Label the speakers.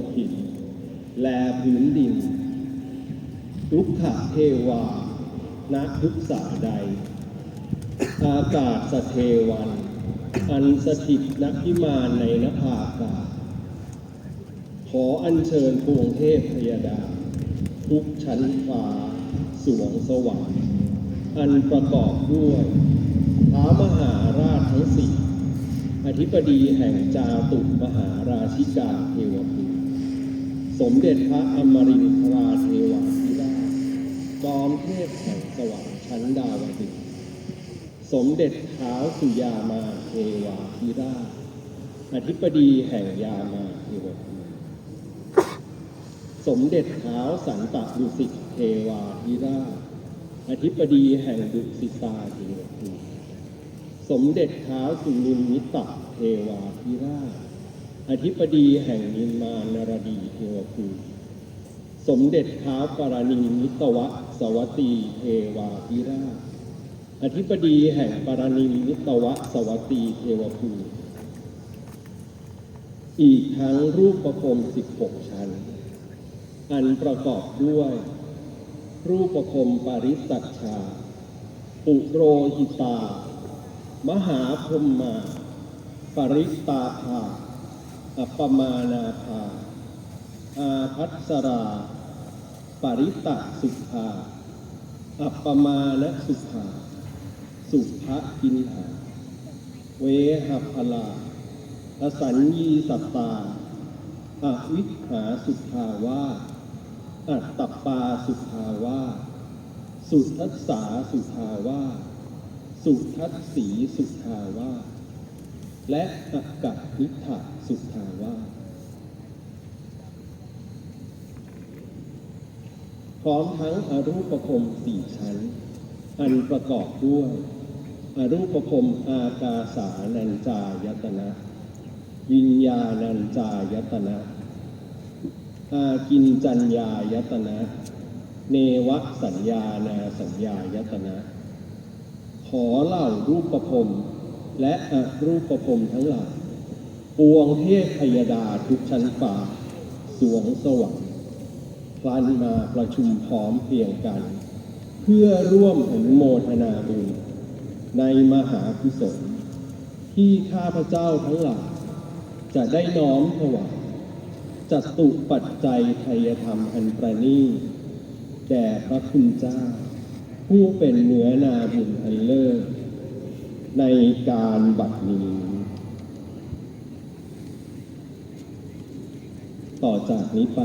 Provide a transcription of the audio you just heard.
Speaker 1: ดหิน แลพื้นดิน ทุกขะเทวาณทุกษาใด อากาศสเทวัน อันสถิตณพิมานในนภาอากาศ ขออัญเชิญปวงเทพพยดา ทุกชั้นฟ้าสวงสวรรค์อันประกอบด้วยท้ามหาราชทั้งสี่อธิบดีแห่งจาตุมหาราชิกาเทวภู สมเด็จพระอมรินทราเทวาธิราชจอมเทพแห่งสวรรค์ชั้นดาวดึงสมเด็จเท้าวสุยามาเทวาธิราชอธิบดีแห่งยามาเทวภูมิสมเด็จเท้าวสันตดุสิตเทวาธิราชอธิบดีแห่งดุสิตาเทวภูมิสมเด็จเท้าวสุนิมมิตะเทวาธิราช อธิบดีแห่งนิมมานรดีเทวภูมิสมเด็จเท้าวปรานิมิตวะสวัตีเทวาธิราชอธิบดีแห่งปรานิมิตวะสวัตีเทวภูมิอีกทั้งรูปประพรม16 ชั้น อันประกอบด้วย รูปประพรมปาริสัชชา ปุโรหิตา มหาพรหมา ปริตาภา อัปปมานาภา อาพัสรา ปริตะสุภา อัปปมาณสุภา สุภกินหา เวหัพลาอสัญญีสัตตาอวิหาสุภาวาอัตตปาสุภาวาสุทัสสาสุภาวาสุทัสสีสุภาวา และอักกะนิถะสุภาวาสพร้อมทั้งอรูปภพสี่ชั้น อันประกอบด้วย อรูปภพอากาสานัญจายตนะ วิญญาณัญจายตนะ อากินจัญญายตนะ เนวสัญญานาสัญญายตนะ ขอเล่ารูปประพ และอรูปประพทั้งหลายปวงเทพพยดาทุกชั้นฟ้าสวงสวรรค์พลันมาประชุมพร้อมเพรียงกัน เพื่อร่วมอนุโมทนาบุญในมหากุศลที่ข้าพเจ้าทั้งหลายจะได้น้อมถวายจัตุปัจจัยไทยธรรมอันประณีแด่พระคุณเจ้า ผู้เป็นเนื้อนาบุญอันเลิศ ในการบัดนี้ ต่อจากนี้ไป